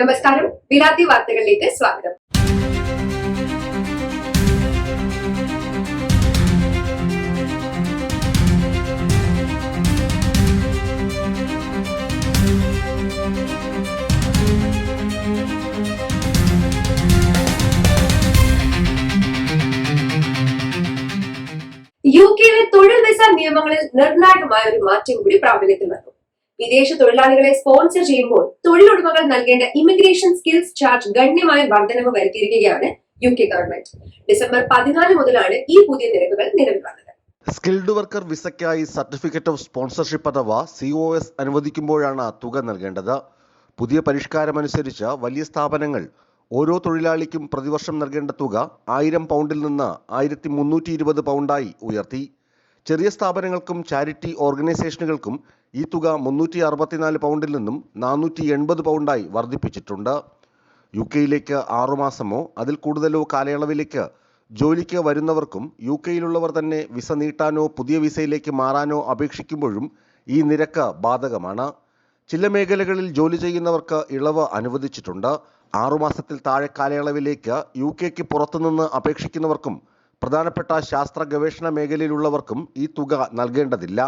നമസ്കാരം. വിരാതി വാർത്തകളിലേക്ക് സ്വാഗതം. യു കെയിലെ തൊഴിൽ വിസ നിയമങ്ങളിൽ നിർണായകമായ ഒരു മാറ്റം കൂടി പ്രാബല്യത്തിൽ വന്നു. വിദേശ തൊഴിലാളികളെ സ്പോൺസർ ചെയ്യുമ്പോൾ തൊഴിലുടമകൾ നൽകേണ്ട ഇമിഗ്രേഷൻ സ്കിൽസ് ചാർജ് ഗണ്യമായ വർധനവ് വരുത്തിയിരിക്കുകയാണ് യു കെ ഗവൺമെന്റ് ഡിസംബർ പതിനാല് മുതലാണ് ഈ പുതിയ നിരക്കുകൾ നിലവിൽ വന്നത്. സ്കിൽഡ് വർക്കർ വിസയ്ക്കായി സർട്ടിഫിക്കറ്റ് ഓഫ് സ്പോൺസർഷിപ്പ് അഥവാ സി ഒ എസ് അനുവദിക്കുമ്പോഴാണ് തുക നൽകേണ്ടത്. പുതിയ പരിഷ്കാരമനുസരിച്ച് വലിയ സ്ഥാപനങ്ങൾ ഓരോ തൊഴിലാളിക്കും പ്രതിവർഷം നൽകേണ്ട തുക ആയിരം പൗണ്ടിൽ നിന്ന് ആയിരത്തി മുന്നൂറ്റി ഇരുപത് പൗണ്ടായി ഉയർത്തി. ചെറിയ സ്ഥാപനങ്ങൾക്കും ചാരിറ്റി ഓർഗനൈസേഷനുകൾക്കും ഈ തുക മുന്നൂറ്റി അറുപത്തിനാല് പൗണ്ടിൽ നിന്നും നാനൂറ്റി എൺപത് പൗണ്ടായി വർദ്ധിപ്പിച്ചിട്ടുണ്ട്. യു കെയിലേക്ക് ആറുമാസമോ അതിൽ കൂടുതലോ കാലയളവിലേക്ക് ജോലിക്ക് വരുന്നവർക്കും യു കെയിലുള്ളവർ തന്നെ വിസ നീട്ടാനോ പുതിയ വിസയിലേക്ക് മാറാനോ അപേക്ഷിക്കുമ്പോഴും ഈ നിരക്ക് ബാധകമാണ്. ചില മേഖലകളിൽ ജോലി ചെയ്യുന്നവർക്ക് ഇളവ് അനുവദിച്ചിട്ടുണ്ട്. ആറുമാസത്തിൽ താഴെ കാലയളവിലേക്ക് യു കെക്ക് പുറത്തുനിന്ന് അപേക്ഷിക്കുന്നവർക്കും പ്രധാനപ്പെട്ട ശാസ്ത്ര ഗവേഷണ മേഖലയിലുള്ളവർക്കും ഈ തുക നൽകേണ്ടതില്ല.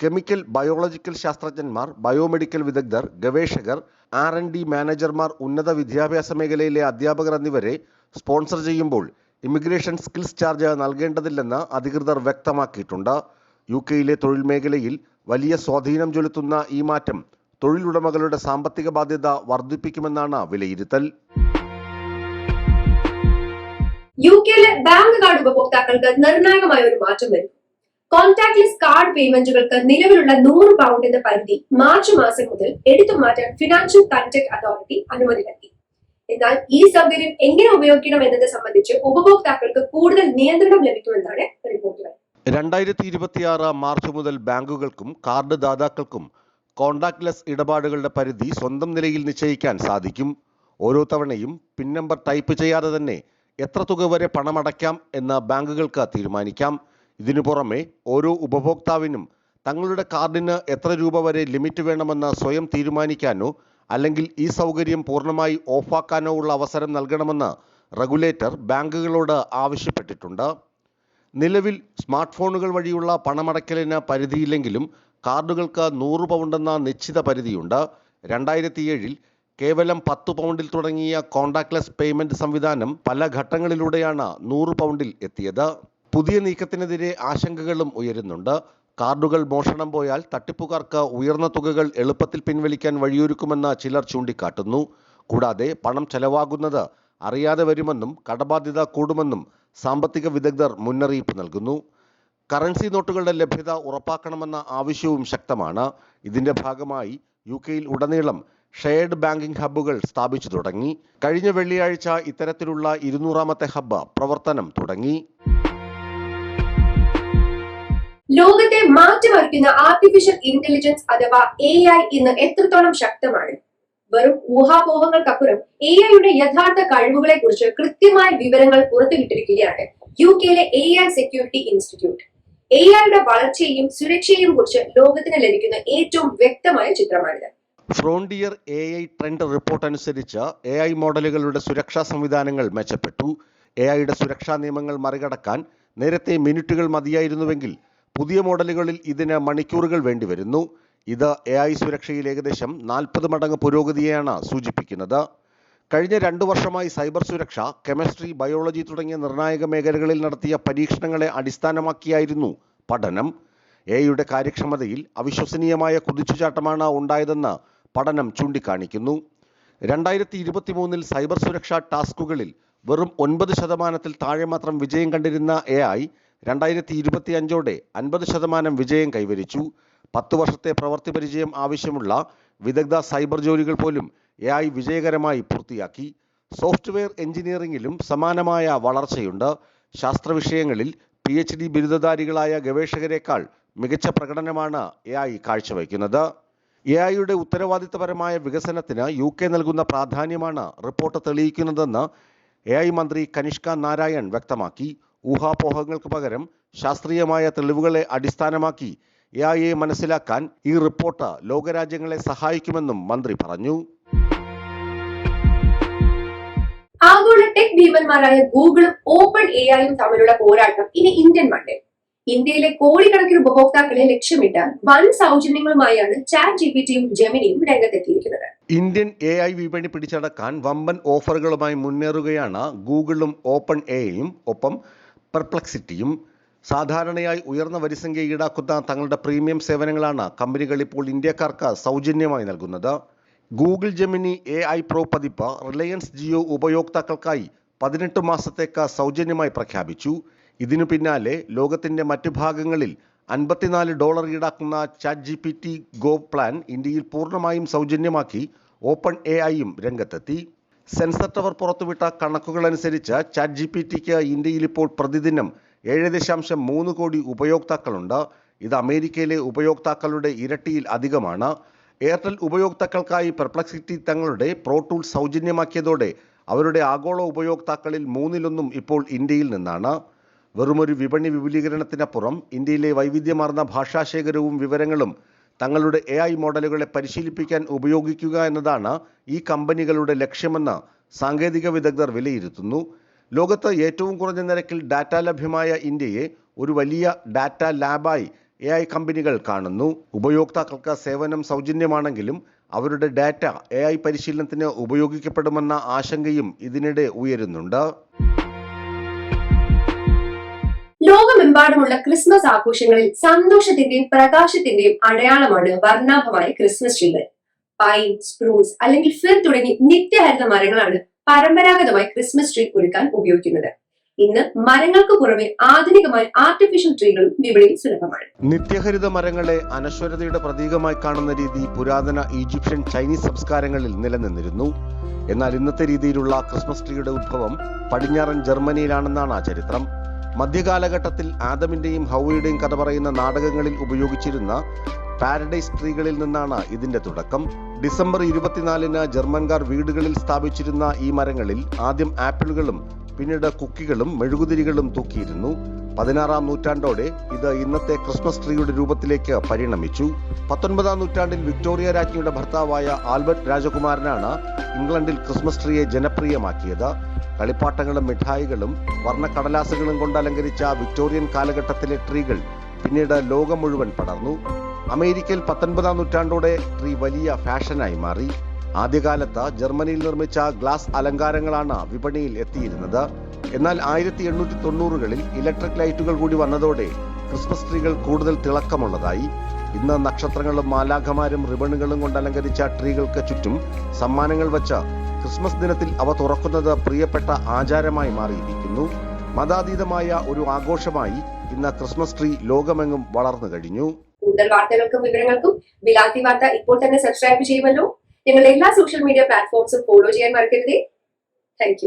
കെമിക്കൽ ബയോളജിക്കൽ ശാസ്ത്രജ്ഞന്മാർ ബയോമെഡിക്കൽ വിദഗ്ധർ ഗവേഷകർ ആർ എൻ ഡി മാനേജർമാർ ഉന്നത വിദ്യാഭ്യാസ മേഖലയിലെ അധ്യാപകർ എന്നിവരെ സ്പോൺസർ ചെയ്യുമ്പോൾ ഇമിഗ്രേഷൻ സ്കിൽസ് ചാർജ് നൽകേണ്ടതില്ലെന്ന് അധികൃതർ വ്യക്തമാക്കിയിട്ടുണ്ട്. യു കെയിലെ തൊഴിൽ മേഖലയിൽ വലിയ സ്വാധീനം ചെലുത്തുന്ന ഈ മാറ്റം തൊഴിലുടമകളുടെ സാമ്പത്തിക ബാധ്യത വർദ്ധിപ്പിക്കുമെന്നാണ് വിലയിരുത്തൽ. യു കെയിലെ ബാങ്ക് കാർഡ് ഉപഭോക്താക്കൾക്ക് നിർണായകമായ ഒരു മാറ്റം വരും കോൺടാക്ട്ലെസ് കാർഡ് പേയ്മെന്റുകൾക്ക് നിലവിലുള്ള നൂറ് പൗണ്ടിന്റെ പരിധി മാർച്ച് മാസം മുതൽ എടുത്തു മാറ്റാൻ ഫിനാൻഷ്യൽ കണ്ടക്ട് അതോറിറ്റി അനുമതി നൽകി. എന്നാൽ ഈ സൗകര്യം എങ്ങനെ ഉപയോഗിക്കണം എന്നത് സംബന്ധിച്ച് ഉപഭോക്താക്കൾക്ക് കൂടുതൽ നിയന്ത്രണം ലഭിക്കുമെന്നാണ് റിപ്പോർട്ടുകൾ രണ്ടായിരത്തി ഇരുപത്തിയാറ് മാർച്ച് മുതൽ ബാങ്കുകൾക്കും കാർഡ് ദാതാക്കൾക്കും കോൺടാക്ട്ലെസ് ഇടപാടുകളുടെ പരിധി സ്വന്തം നിലയിൽ നിശ്ചയിക്കാൻ സാധിക്കും. ഓരോ തവണയും പിൻ നമ്പർ ടൈപ്പ് ചെയ്യാതെ തന്നെ എത്ര തുക വരെ പണമടയ്ക്കാം എന്ന് ബാങ്കുകൾക്ക് തീരുമാനിക്കാം. ഇതിനു പുറമെ ഓരോ ഉപഭോക്താവിനും തങ്ങളുടെ കാർഡിന് എത്ര രൂപ വരെ ലിമിറ്റ് വേണമെന്ന് സ്വയം തീരുമാനിക്കാനോ അല്ലെങ്കിൽ ഈ സൗകര്യം പൂർണമായി ഓഫാക്കാനോ ഉള്ള അവസരം നൽകണമെന്ന് റെഗുലേറ്റർ ബാങ്കുകളോട് ആവശ്യപ്പെട്ടിട്ടുണ്ട്. നിലവിൽ സ്മാർട്ട് ഫോണുകൾ വഴിയുള്ള പണമടയ്ക്കലിന് പരിധിയില്ലെങ്കിലും കാർഡുകൾക്ക് നൂറ് പൗണ്ടെന്ന നിശ്ചിത പരിധിയുണ്ട്. രണ്ടായിരത്തി ഏഴിൽ കേവലം പത്ത് പൗണ്ടിൽ തുടങ്ങിയ കോണ്ടാക്ട്ലെസ് പേയ്മെന്റ് സംവിധാനം പല ഘട്ടങ്ങളിലൂടെയാണ് നൂറ് പൗണ്ടിൽ എത്തിയത്. പുതിയ നീക്കത്തിനെതിരെ ആശങ്കകളും ഉയരുന്നുണ്ട്. കാർഡുകൾ മോഷണം പോയാൽ തട്ടിപ്പുകാർക്ക് ഉയർന്ന തുകകൾ എളുപ്പത്തിൽ പിൻവലിക്കാൻ വഴിയൊരുക്കുമെന്ന് ചിലർ ചൂണ്ടിക്കാട്ടുന്നു. കൂടാതെ പണം ചെലവാകുന്നത് അറിയാതെ വരുമെന്നും കടബാധ്യത കൂടുമെന്നും സാമ്പത്തിക വിദഗ്ധർ മുന്നറിയിപ്പ് നൽകുന്നു. കറൻസി നോട്ടുകളുടെ ലഭ്യത ഉറപ്പാക്കണമെന്ന ആവശ്യവും ശക്തമാണ്. ഇതിന്റെ ഭാഗമായി യു കെയിൽ ഉടനീളം ഷെയർഡ് ബാങ്കിംഗ് ഹബ്ബുകൾ സ്ഥാപിച്ചു തുടങ്ങി. കഴിഞ്ഞ വെള്ളിയാഴ്ച ഇത്തരത്തിലുള്ള ഇരുന്നൂറാമത്തെ ഹബ്ബ് പ്രവർത്തനം തുടങ്ങി. ലോകത്തെ മാറ്റിമറിക്കുന്ന ആർട്ടിഫിഷ്യൽ ഇന്റലിജൻസ് അഥവാ എ ഐ ഇന്ന് എത്രത്തോളം ശക്തമാണ്? വെറും ഊഹാപോഹങ്ങൾക്കപ്പുറം എ ഐയുടെ യഥാർത്ഥ കഴിവുകളെ കുറിച്ച് കൃത്യമായ വിവരങ്ങൾ പുറത്തുവിട്ടിരിക്കുകയാണ് യു കെയിലെ A I security institute A ഐയുടെ വളർച്ചയെയും സുരക്ഷയെയും കുറിച്ച് ലോകത്തിന് ലഭിക്കുന്ന ഏറ്റവും വ്യക്തമായ ചിത്രമാണിത്. Frontier A I trend report അനുസരിച്ച് എ ഐ മോഡലുകളുടെ സുരക്ഷാ സംവിധാനങ്ങൾ മെച്ചപ്പെട്ടു. എ ഐയുടെ സുരക്ഷാ നിയമങ്ങൾ മറികടക്കാൻ നേരത്തെ മിനിറ്റുകൾ മതിയായിരുന്നുവെങ്കിൽ പുതിയ മോഡലുകളിൽ ഇതിന് മണിക്കൂറുകൾ വേണ്ടിവരുന്നു. ഇത് എ ഐ സുരക്ഷയിൽ ഏകദേശം നാൽപ്പത് മടങ്ങ് പുരോഗതിയെയാണ് സൂചിപ്പിക്കുന്നത്. കഴിഞ്ഞ രണ്ടു വർഷമായി സൈബർ സുരക്ഷ കെമിസ്ട്രി ബയോളജി തുടങ്ങിയ നിർണായക മേഖലകളിൽ നടത്തിയ പരീക്ഷണങ്ങളെ അടിസ്ഥാനമാക്കിയായിരുന്നു പഠനം. എയുടെ കാര്യക്ഷമതയിൽ അവിശ്വസനീയമായ കുതിച്ചുചാട്ടമാണ് ഉണ്ടായതെന്ന് പഠനം ചൂണ്ടിക്കാണിക്കുന്നു. രണ്ടായിരത്തി ഇരുപത്തി മൂന്നിൽ സൈബർ സുരക്ഷാ ടാസ്കുകളിൽ വെറും ഒൻപത് ശതമാനത്തിൽ താഴെ മാത്രം വിജയം കണ്ടിരുന്ന എ ഐ രണ്ടായിരത്തി ഇരുപത്തി അഞ്ചോടെ അൻപത് ശതമാനം വിജയം കൈവരിച്ചു. പത്ത് വർഷത്തെ പ്രവൃത്തി പരിചയം ആവശ്യമുള്ള വിദഗ്ധ സൈബർ ജോലികൾ പോലും എ ഐ വിജയകരമായി പൂർത്തിയാക്കി. സോഫ്റ്റ്വെയർ എഞ്ചിനീയറിംഗിലും സമാനമായ വളർച്ചയുണ്ട്. ശാസ്ത്ര വിഷയങ്ങളിൽ പി എച്ച് ഡി ബിരുദധാരികളായ ഗവേഷകരെക്കാൾ മികച്ച പ്രകടനമാണ് എ ഐ കാഴ്ചവയ്ക്കുന്നത്. എ ഐയുടെ ഉത്തരവാദിത്തപരമായ വികസനത്തിന് യു കെ നൽകുന്ന പ്രാധാന്യമാണ് റിപ്പോർട്ട് തെളിയിക്കുന്നതെന്ന് എ ഐ മന്ത്രി കനിഷ്ക നാരായൺ വ്യക്തമാക്കി. ഊഹാപോഹങ്ങൾക്ക് പകരം ശാസ്ത്രീയമായ തെളിവുകളെ അടിസ്ഥാനമാക്കി എ ഐയെ മനസ്സിലാക്കാൻ ഈ റിപ്പോർട്ട് ലോകരാജ്യങ്ങളെ സഹായിക്കുമെന്നും മന്ത്രി പറഞ്ഞു. ആഗോള ടെക് ഭീമന്മാരായ ഗൂഗിളും ഓപ്പൺ എ ഐയും തമ്മിലുള്ള പോരാട്ടം ഇനി ഇന്ത്യൻ മണ്ണിൽ. ഇന്ത്യയിലെ കോടിക്കണക്കിന് ഉപഭോക്താക്കളെ ലക്ഷ്യമിട്ട് വൻ സൗജന്യങ്ങളുമായാണ് ചാറ്റ് ജി പി ടിയും ജെമിനിയും രംഗത്തെത്തിയിരിക്കുന്നത്. ഇന്ത്യൻ എ ഐ വിപണി പിടിച്ചടക്കാൻ വമ്പൻ ഓഫറുകളുമായി മുന്നേറുകയാണ് ഗൂഗിളും ഓപ്പൺ എയും ഒപ്പം പെർപ്ലക്സിറ്റിയും സാധാരണയായി ഉയർന്ന വരിസംഖ്യ ഈടാക്കുന്ന തങ്ങളുടെ പ്രീമിയം സേവനങ്ങളാണ് കമ്പനികൾ ഇപ്പോൾ ഇന്ത്യക്കാർക്ക് സൗജന്യമായി നൽകുന്നത്. Google Gemini A I pro പതിപ്പ് റിലയൻസ് ജിയോ ഉപയോക്താക്കൾക്കായി പതിനെട്ട് മാസത്തേക്ക് സൗജന്യമായി പ്രഖ്യാപിച്ചു. ഇതിനു പിന്നാലെ ലോകത്തിന്റെ മറ്റു ഭാഗങ്ങളിൽ അൻപത്തിനാല് ഡോളർ ഈടാക്കുന്ന chat G P T go plan ഇന്ത്യയിൽ പൂർണമായും സൗജന്യമാക്കി ഓപ്പൺ എ ഐയും രംഗത്തെത്തി. സെൻസർ ടവർ പുറത്തുവിട്ട കണക്കുകളനുസരിച്ച് ചാറ്റ് ജി പി ടിക്ക് ഇന്ത്യയിൽ ഇപ്പോൾ പ്രതിദിനം ഏഴ് ദശാംശം മൂന്ന് കോടി ഉപയോക്താക്കളുണ്ട്. ഇത് അമേരിക്കയിലെ ഉപയോക്താക്കളുടെ ഇരട്ടിയിൽ അധികമാണ്. എയർടെൽ ഉപയോക്താക്കൾക്കായി പെർപ്ലക്സിറ്റി തങ്ങളുടെ പ്രോ ടൂൾ സൗജന്യമാക്കിയതോടെ അവരുടെ ആഗോള ഉപയോക്താക്കളിൽ മൂന്നിലൊന്നും ഇപ്പോൾ ഇന്ത്യയിൽ നിന്നാണ്. വെറുമൊരു വിപണി വിപുലീകരണത്തിനപ്പുറം ഇന്ത്യയിലെ വൈവിധ്യമാർന്ന ഭാഷാശേഖരവും വിവരങ്ങളും തങ്ങളുടെ എ ഐ മോഡലുകളെ പരിശീലിപ്പിക്കാൻ ഉപയോഗിക്കുക എന്നതാണ് ഈ കമ്പനികളുടെ ലക്ഷ്യമെന്ന് സാങ്കേതിക വിദഗ്ധർ വിലയിരുത്തുന്നു. ലോകത്ത് ഏറ്റവും കുറഞ്ഞ നിരക്കിൽ ഡാറ്റ ലഭ്യമായ ഇന്ത്യയെ ഒരു വലിയ ഡാറ്റ ലാബായി എ ഐ കമ്പനികൾ കാണുന്നു. ഉപയോക്താക്കൾക്ക് സേവനം സൗജന്യമാണെങ്കിലും അവരുടെ ഡാറ്റ എ ഐ പരിശീലനത്തിന് ഉപയോഗിക്കപ്പെടുമെന്ന ആശങ്കയും ഇതിനിടെ ഉയരുന്നുണ്ട്. ലോകമെമ്പാടുമുള്ള ക്രിസ്മസ് ആഘോഷങ്ങളിൽ സന്തോഷത്തിന്റെയും പ്രകാശത്തിന്റെയും അടയാളമാണ് വർണാഭമായ ക്രിസ്മസ് ട്രീകൾ പൈൻ സ്പ്രൂസ് അല്ലെങ്കിൽ ഫിർ തുടങ്ങി നിത്യഹരിത മരങ്ങളാണ് പരമ്പരാഗതമായി ക്രിസ്മസ് ട്രീ ഒരുക്കാൻ ഉപയോഗിക്കുന്നത്. ഇന്ന് മരങ്ങൾക്ക് പുറമെ ആധുനികമായ ആർട്ടിഫിഷ്യൽ ട്രീകളും വിപണിയിൽ സുലഭമാണ്. നിത്യഹരിത മരങ്ങളെ അനശ്വരതയുടെ പ്രതീകമായി കാണുന്ന രീതി പുരാതന ഈജിപ്ഷ്യൻ ചൈനീസ് സംസ്കാരങ്ങളിൽ നിലനിന്നിരുന്നു. എന്നാൽ ഇന്നത്തെ രീതിയിലുള്ള ക്രിസ്മസ് ട്രീയുടെ ഉത്ഭവം പടിഞ്ഞാറൻ ജർമ്മനിയിലാണെന്നാണ് ആ ചരിത്രം. മധ്യകാലഘട്ടത്തിൽ ആദമിന്റെയും ഹൗവയുടെയും കഥ പറയുന്ന നാടകങ്ങളിൽ ഉപയോഗിച്ചിരുന്ന പാരഡൈസ് ട്രീകളിൽ നിന്നാണ് ഇതിന്റെ തുടക്കം. ഡിസംബർ ഇരുപത്തിനാലിന് ജർമ്മൻകാർ വീടുകളിൽ സ്ഥാപിച്ചിരുന്ന ഈ മരങ്ങളിൽ ആദ്യം ആപ്പിളുകളും പിന്നീട് കുക്കികളും മെഴുകുതിരികളും തൂക്കിയിരുന്നു. പതിനാറാം നൂറ്റാണ്ടോടെ ഇത് ഇന്നത്തെ ക്രിസ്മസ് ട്രീയുടെ രൂപത്തിലേക്ക് പരിണമിച്ചു. പത്തൊൻപതാം നൂറ്റാണ്ടിൽ വിക്ടോറിയ രാജ്ഞിയുടെ ഭർത്താവായ ആൽബർട്ട് രാജകുമാരനാണ് ഇംഗ്ലണ്ടിൽ ക്രിസ്മസ് ട്രീയെ ജനപ്രിയമാക്കിയത്. കളിപ്പാട്ടങ്ങളും മിഠായികളും വർണക്കടലാസുകളും കൊണ്ട് അലങ്കരിച്ച വിക്ടോറിയൻ കാലഘട്ടത്തിലെ ട്രീകൾ പിന്നീട് ലോകം മുഴുവൻ പടർന്നു. അമേരിക്കയിൽ പത്തൊൻപതാം നൂറ്റാണ്ടോടെ ട്രീ വലിയ ഫാഷനായി മാറി. ആദ്യകാലത്ത് ജർമ്മനിയിൽ നിർമ്മിച്ച ഗ്ലാസ് അലങ്കാരങ്ങളാണ് വിപണിയിൽ എത്തിയിരുന്നത്. എന്നാൽ ആയിരത്തി എണ്ണൂറ്റി തൊണ്ണൂറുകളിൽ ഇലക്ട്രിക് ലൈറ്റുകൾ കൂടി വന്നതോടെ ക്രിസ്മസ് ട്രീകൾ കൂടുതൽ തിളക്കമുള്ളതായി. ഇന്ന് നക്ഷത്രങ്ങളും മാലാഖമാരും റിബണുകളും കൊണ്ട് അലങ്കരിച്ച ട്രീകൾക്ക് ചുറ്റും സമ്മാനങ്ങൾ വച്ച ക്രിസ്മസ് ദിനത്തിൽ അവ തുറക്കുന്നത് പ്രിയപ്പെട്ട ആചാരമായി മാറിയിരിക്കുന്നു. മതാതീതമായ ഒരു ആഘോഷമായി ഇന്ന് ക്രിസ്മസ് ട്രീ ലോകമെങ്ങും വളർന്നു കഴിഞ്ഞു. കൂടുതൽ വാർത്തകൾക്കും വിവരങ്ങൾക്കും ബിലാത്തി വാർത്ത ഇപ്പോൾ തന്നെ സബ്സ്ക്രൈബ് ചെയ്യുമല്ലോ. ഞങ്ങളുടെ എല്ലാ സോഷ്യൽ മീഡിയ പ്ലാറ്റ്ഫോംസും ഫോളോ ചെയ്യാൻ മറക്കരുതേ. താങ്ക്